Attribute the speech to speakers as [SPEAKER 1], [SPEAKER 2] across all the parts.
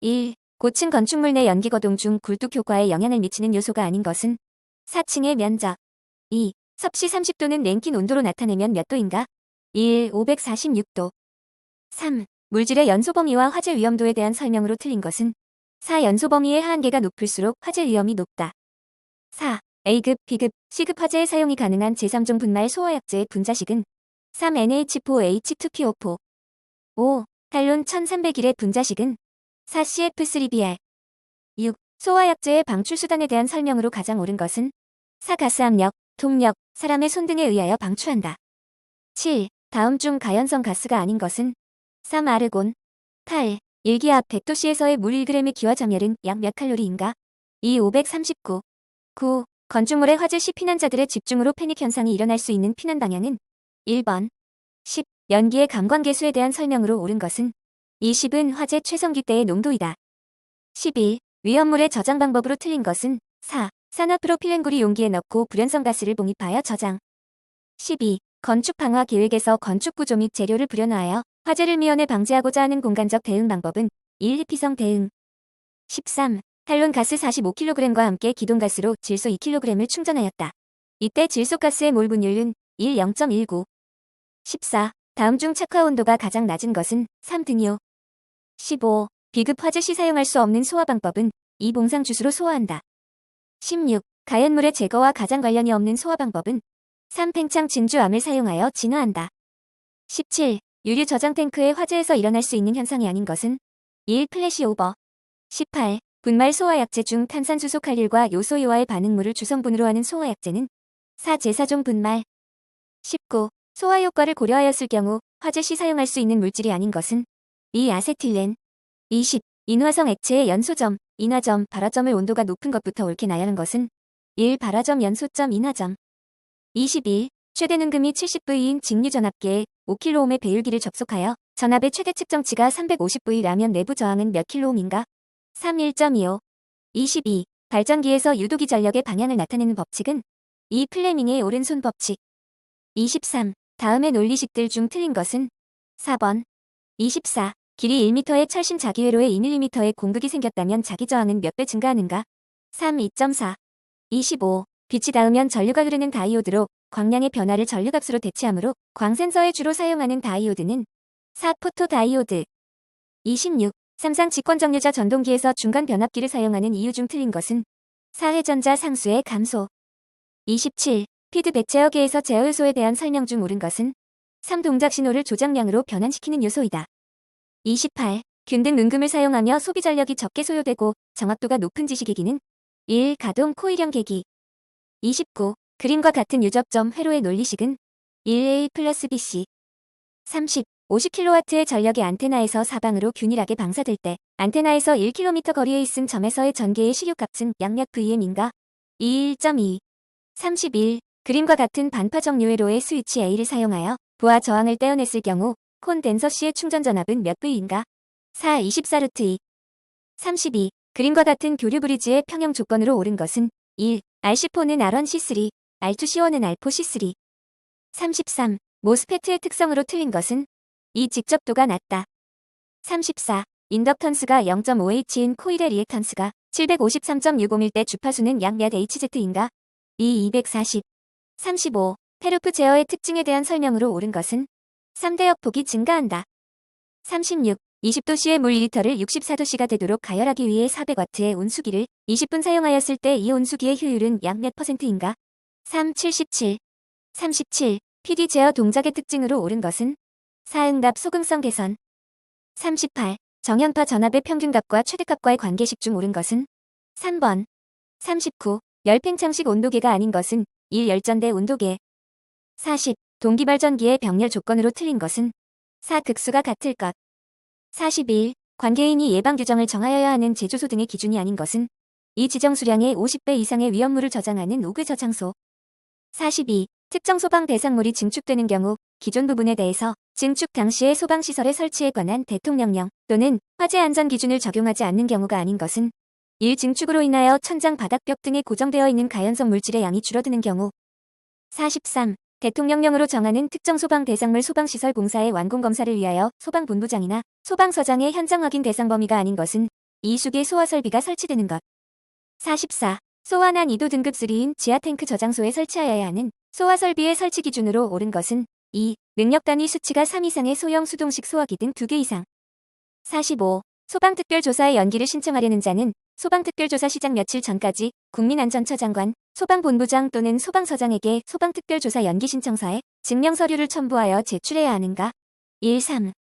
[SPEAKER 1] 1. 고층 건축물 내 연기 거동 중 굴뚝 효과에 영향을 미치는 요소가 아닌 것은 4층의 면적 2. 섭씨 30도는 냉긴 온도로 나타내면 몇 도인가? 1. 546도 3. 물질의 연소 범위와 화재 위험도에 대한 설명으로 틀린 것은 4. 연소 범위의 한계가 높을수록 화재 위험이 높다. 4. A급, B급, C급 화재에 사용이 가능한 제3종 분말 소화약제의 분자식은 3NH4H2PO4 5. 탈론 1301의 분자식은 4CF3BR 6. 소화약제의 방출수단에 대한 설명으로 가장 옳은 것은 4. 가스압력, 동력, 사람의 손 등에 의하여 방출한다. 7. 다음 중 가연성 가스가 아닌 것은 3. 아르곤 8. 일기압 100도씨에서의 물 1g의 기화점열은 약 몇 칼로리인가? 2. 539 9. 건축물의 화재 시 피난자들의 집중으로 패닉 현상이 일어날 수 있는 피난 방향은 1번 10. 연기의 감광 계수에 대한 설명으로 옳은 것은 20은 화재 최성기 때의 농도이다. 11. 위험물의 저장 방법으로 틀린 것은 4. 산화프로필렌굴이 용기에 넣고 불연성 가스를 봉입하여 저장. 12. 건축 방화 계획에서 건축 구조 및 재료를 불연화하여 화재를 미연에 방지하고자 하는 공간적 대응 방법은 1. 희피성 대응. 13. 탈론 가스 45kg과 함께 기동가스로 질소 2kg을 충전하였다. 이때 질소가스의 몰 분율은 1 0.19. 14. 다음 중 착화 온도가 가장 낮은 것은 3 등이요. 15. 비급 화재 시 사용할 수 없는 소화 방법은 2 봉상 주스로 소화한다. 16. 가연물의 제거와 가장 관련이 없는 소화 방법은 3 팽창 진주암을 사용하여 진화한다. 17. 유류 저장 탱크의 화재에서 일어날 수 있는 현상이 아닌 것은 1. 플래시 오버 18. 분말 소화약제 중 탄산수소 칼륨과 요소이와의 반응물을 주성분으로 하는 소화약제는 4. 제사종 분말 19. 소화 효과를 고려하였을 경우 화재 시 사용할 수 있는 물질이 아닌 것은 2. 아세틸렌 20. 인화성 액체의 연소점, 인화점, 발화점을 온도가 높은 것부터 옳게 나열한 것은 1. 발화점 연소점 인화점 21. 최대 능금이 70V인 직류전압계에 5kΩ의 배율기를 접속하여 전압의 최대 측정치가 350V라면 내부 저항은 몇 킬로옴인가? 3. 1.25 22. 발전기에서 유도기 전력의 방향을 나타내는 법칙은 2. 플레밍의 오른손 법칙 23. 다음의 논리식들 중 틀린 것은 4번 24. 길이 1m의 철심 자기회로에 2mm의 공극이 생겼다면 자기 저항은 몇 배 증가하는가? 3. 2.4 25. 빛이 닿으면 전류가 흐르는 다이오드로 광량의 변화를 전류값으로 대체하므로 광센서에 주로 사용하는 다이오드는 4. 포토 다이오드 26. 삼상 직권정류자 전동기에서 중간 변압기를 사용하는 이유 중 틀린 것은 4. 회전자 상수의 감소 27. 피드백 제어계에서 제어 요소에 대한 설명 중 옳은 것은 3. 동작 신호를 조작량으로 변환시키는 요소이다. 28. 균 등 은금을 사용하며 소비 전력이 적게 소요되고 정확도가 높은 지시계기는 1. 가동 코일형 계기 29. 그림과 같은 유접점 회로의 논리식은 1A 플러스 BC 30. 50kW의 전력이 안테나에서 사방으로 균일하게 방사될 때 안테나에서 1km 거리에 있은 점에서의 전개의 시류값은 양력 VM인가? 2 1.2 31. 그림과 같은 반파적 요회로의 스위치 A를 사용하여 부하 저항을 떼어냈을 경우 콘덴서 C의 충전 전압은 몇 V인가? 4. 24루트 2 32. 그림과 같은 교류 브리지의 평형 조건으로 옳은 것은 1. R14는 R1C3, R2C1은 R4C3 33. 모스페트의 특성으로 틀린 것은 이 직접도가 낮다. 34. 인덕턴스가 0.5H인 코일의 리액턴스가 753.6옴일 때 주파수는 약몇 Hz인가? 2. 240. 35. 페루프 제어의 특징에 대한 설명으로 옳은 것은 3대 역 폭이 증가한다. 36. 20도씨의 물 2리터를 64도씨가 되도록 가열하기 위해 400W의 온수기를 20분 사용하였을 때 이 온수기의 효율은 약 몇 퍼센트인가? 3. 77. 37. PD 제어 동작의 특징으로 옳은 것은 사응답 소금성 개선 38. 정연파 전압의 평균값과 최대값과의 관계식 중 옳은 것은 3번 39. 열팽창식 온도계가 아닌 것은 1. 열전대 온도계 40. 동기발전기의 병렬 조건으로 틀린 것은 4. 극수가 같을 것 41. 관계인이 예방 규정을 정하여야 하는 제조소 등의 기준이 아닌 것은 이 지정 수량의 50배 이상의 위험물을 저장하는 오그 저장소 42. 특정 소방 대상물이 증축되는 경우 기존 부분에 대해서 증축 당시의 소방시설의 설치에 관한 대통령령 또는 화재 안전 기준을 적용하지 않는 경우가 아닌 것은 1. 증축으로 인하여 천장 바닥벽 등에 고정되어 있는 가연성 물질의 양이 줄어드는 경우 43. 대통령령으로 정하는 특정 소방 대상물 소방시설 공사의 완공 검사를 위하여 소방본부장이나 소방서장의 현장 확인 대상 범위가 아닌 것은 이숙의 소화 설비가 설치되는 것. 44. 소화 난이도 등급 3인 지하 탱크 저장소에 설치하여야 하는 소화 설비의 설치 기준으로 옳은 것은 2. 능력 단위 수치가 3 이상의 소형 수동식 소화기 등 2개 이상. 45. 소방특별조사에 연기를 신청하려는 자는 소방특별조사 시작 며칠 전까지 국민안전처 장관, 소방본부장 또는 소방서장에게 소방특별조사 연기 신청서에 증명서류를 첨부하여 제출해야 하는가? 1. 3.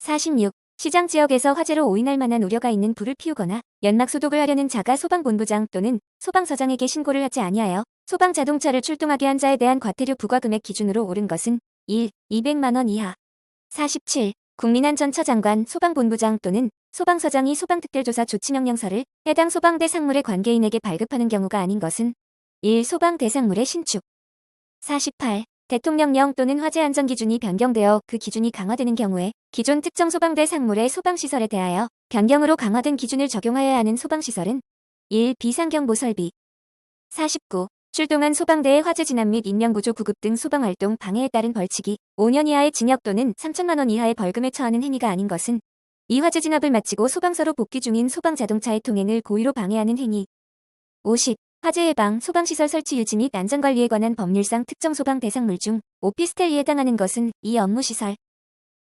[SPEAKER 1] 46. 시장 지역에서 화재로 오인할 만한 우려가 있는 불을 피우거나 연막 소독을 하려는 자가 소방본부장 또는 소방서장에게 신고를 하지 아니하여 소방자동차를 출동하게 한 자에 대한 과태료 부과금액 기준으로 옳은 것은 1. 200만원 이하. 47. 국민안전처 장관, 소방본부장 또는 소방서장이 소방특별조사 조치명령서를 해당 소방대 상물의 관계인에게 발급하는 경우가 아닌 것은 1. 소방대 상물의 신축 48. 대통령령 또는 화재 안전 기준이 변경되어 그 기준이 강화되는 경우에 기존 특정 소방대 상물의 소방시설에 대하여 변경으로 강화된 기준을 적용하여야 하는 소방시설은 1. 비상경보 설비 49. 출동한 소방대의 화재 진압 및 인명구조 구급 등 소방활동 방해에 따른 벌칙이 5년 이하의 징역 또는 3천만 원 이하의 벌금에 처하는 행위가 아닌 것은 이 화재 진압을 마치고 소방서로 복귀 중인 소방자동차의 통행을 고의로 방해하는 행위 50. 화재 예방, 소방시설 설치 유지 및 안전관리에 관한 법률상 특정 소방 대상물 중 오피스텔에 해당하는 것은 이 업무시설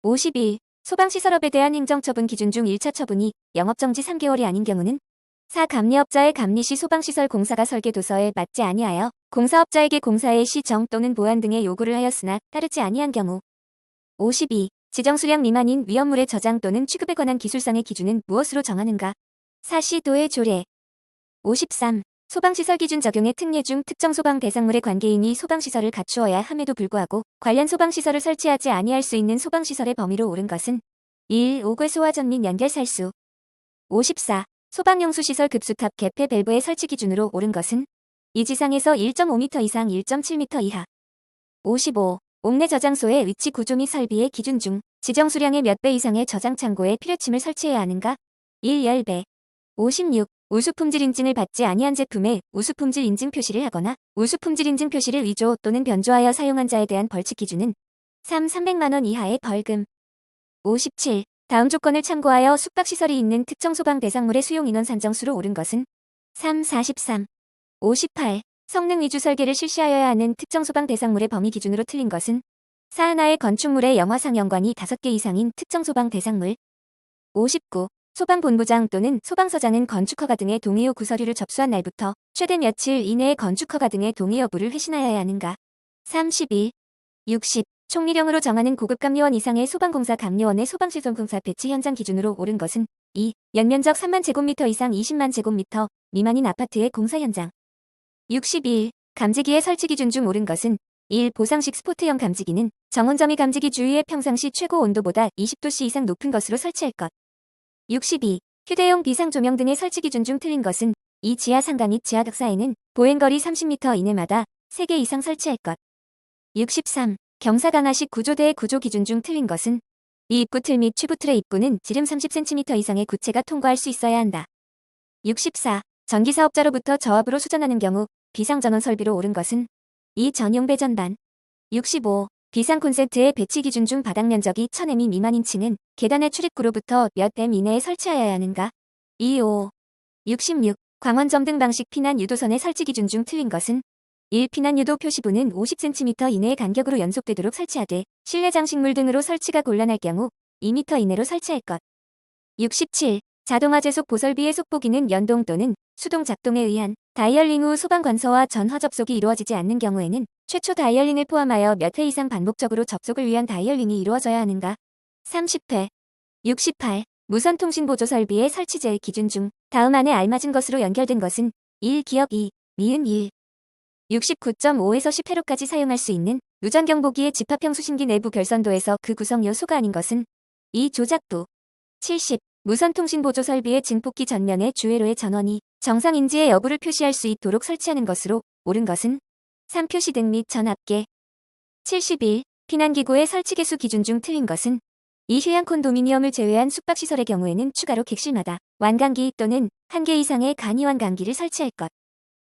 [SPEAKER 1] 51. 소방시설업에 대한 행정처분 기준 중 1차 처분이 영업정지 3개월이 아닌 경우는 4. 감리업자의 감리 시 소방시설 공사가 설계 도서에 맞지 아니하여 공사업자에게 공사의 시정 또는 보완 등의 요구를 하였으나 따르지 아니한 경우 52. 지정 수량 미만인 위험물의 저장 또는 취급에 관한 기술상의 기준은 무엇으로 정하는가? 사시도의 조례 53. 소방시설 기준 적용의 특례 중 특정 소방 대상물의 관계인이 소방시설을 갖추어야 함에도 불구하고 관련 소방시설을 설치하지 아니할 수 있는 소방시설의 범위로 옳은 것은 1. 5괴 소화전 및 연결 살수 54. 소방용수시설 급수탑 개폐 밸브의 설치 기준으로 옳은 것은 이 지상에서 1.5m 이상 1.7m 이하 55. 옥내 저장소의 위치 구조 및 설비의 기준 중 지정 수량의 몇 배 이상의 저장 창고에 필요침을 설치해야 하는가? 1. 10배 56. 우수품질 인증을 받지 아니한 제품에 우수품질 인증 표시를 하거나 우수품질 인증 표시를 위조 또는 변조하여 사용한 자에 대한 벌칙 기준은 3. 300만원 이하의 벌금 57. 다음 조건을 참고하여 숙박시설이 있는 특정 소방 대상물의 수용 인원 산정수로 옳은 것은 3. 43. 58. 성능 위주 설계를 실시하여야 하는 특정 소방 대상물의 범위 기준으로 틀린 것은 4. 하나의 건축물의 영화상 연관이 5개 이상인 특정 소방 대상물 59. 소방본부장 또는 소방서장은 건축허가 등의 동의 요 구 서류를 접수한 날부터 최대 며칠 이내에 건축허가 등의 동의 여부를 회신하여야 하는가. 31. 60. 총리령으로 정하는 고급 감리원 이상의 소방공사 감리원의 소방시설공사 배치 현장 기준으로 옳은 것은 2. 연면적 3만 제곱미터 이상 20만 제곱미터 미만인 아파트의 공사 현장. 61. 감지기의 설치 기준 중 옳은 것은 1. 보상식 스포트형 감지기는 정원점이 감지기 주위의 평상시 최고 온도보다 20도씨 이상 높은 것으로 설치할 것. 62. 휴대용 비상 조명 등의 설치 기준 중 틀린 것은 이 지하 상가 및 지하 덕사에는 보행거리 30m 이내마다 3개 이상 설치할 것. 63. 경사 강화식 구조대의 구조 기준 중 틀린 것은 이 입구 틀및 취부 틀의 입구는 지름 30cm 이상의 구체가 통과할 수 있어야 한다. 64. 전기사업자로부터 저압으로 수전하는 경우 비상전원 설비로 옳은 것은 이 전용 배전반. 65. 비상 콘센트의 배치 기준 중 바닥 면적이 1000m 미만인 층은 계단의 출입구로부터 몇 m 이내에 설치하여야 하는가? 25. 66. 광원 점등 방식 피난 유도선의 설치 기준 중 틀린 것은 1. 피난 유도 표시부는 50cm 이내의 간격으로 연속되도록 설치하되 실내 장식물 등으로 설치가 곤란할 경우 2m 이내로 설치할 것. 67. 자동화 제속 보설비의 속보기는 연동 또는 수동 작동에 의한 다이얼링 후 소방 관서와 전화 접속이 이루어지지 않는 경우에는 최초 다이얼링을 포함하여 몇 회 이상 반복적으로 접속을 위한 다이얼링이 이루어져야 하는가? 30회. 68. 무선 통신 보조 설비의 설치제의 기준 중 다음 안에 알맞은 것으로 연결된 것은 1. 기억 2. 미은 1. 69.5에서 10회로까지 사용할 수 있는 누전 경보기의 집합형 수신기 내부 결선도에서 그 구성 요소가 아닌 것은 2. 조작부. 70. 무선 통신 보조 설비의 증폭기 전면의 주회로의 전원이 정상 인지의 여부를 표시할 수 있도록 설치하는 것으로 옳은 것은 3. 표시 등 및 전압계 71. 피난기구의 설치 개수 기준 중 틀린 것은 이 휴양 콘도미니엄을 제외한 숙박시설의 경우에는 추가로 객실마다 완강기 또는 한 개 이상의 간이 완강기를 설치할 것.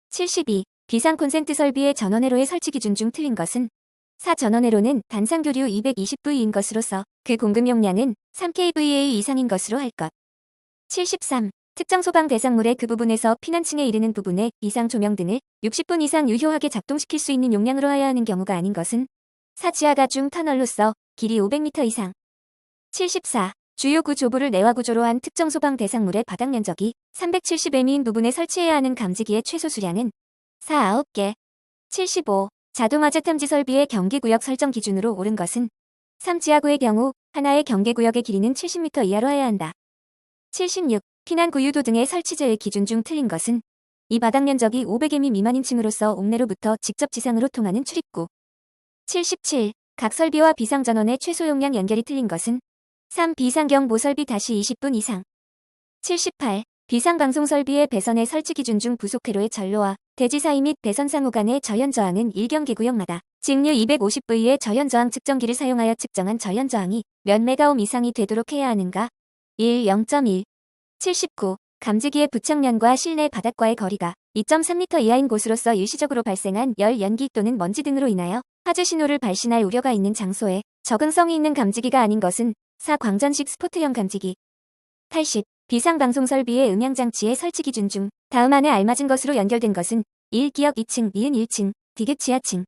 [SPEAKER 1] 72. 비상 콘센트 설비의 전원회로의 설치 기준 중 틀린 것은 4. 전원회로는 단상교류 220V인 것으로서 그 공급 용량은 3kVA 이상인 것으로 할 것. 73. 특정 소방 대상물의 그 부분에서 피난층에 이르는 부분에 이상 조명 등을 60분 이상 유효하게 작동시킬 수 있는 용량으로 하여야 하는 경우가 아닌 것은 4. 지하가 중 터널로서 길이 500m 이상 74. 주요 구조부를 내화 구조로 한 특정 소방 대상물의 바닥 면적이 370m인 부분에 설치해야 하는 감지기의 최소 수량은 4, 9개 75. 자동화재 탐지 설비의 경계구역 설정 기준으로 옳은 것은 3. 지하구의 경우 하나의 경계구역의 길이는 70m 이하로 해야 한다. 76. 피난 구유도 등의 설치제의 기준 중 틀린 것은 이 바닥 면적이 500m 미만인 층으로서 옥내로부터 직접 지상으로 통하는 출입구. 77. 각 설비와 비상전원의 최소 용량 연결이 틀린 것은 3. 비상경 모설비 다시 20분 이상. 78. 비상방송 설비의 배선의 설치 기준 중 부속 회로의 전로와 대지 사이 및 배선 상호 간의 저연 저항은 1경계 구역마다 직류 250V의 저연 저항 측정기를 사용하여 측정한 저연 저항이 몇 메가옴 이상이 되도록 해야 하는가? 1. 0.1. 79. 감지기의 부착면과 실내 바닥과의 거리가 2.3m 이하인 곳으로서 일시적으로 발생한 열, 연기 또는 먼지 등으로 인하여 화재 신호를 발신할 우려가 있는 장소에 적응성이 있는 감지기가 아닌 것은 4. 광전식 스포트형 감지기 80. 비상방송 설비의 음향장치의 설치 기준 중 다음 안에 알맞은 것으로 연결된 것은 1. 기역 2층, 니은 1층, 디귿 지하층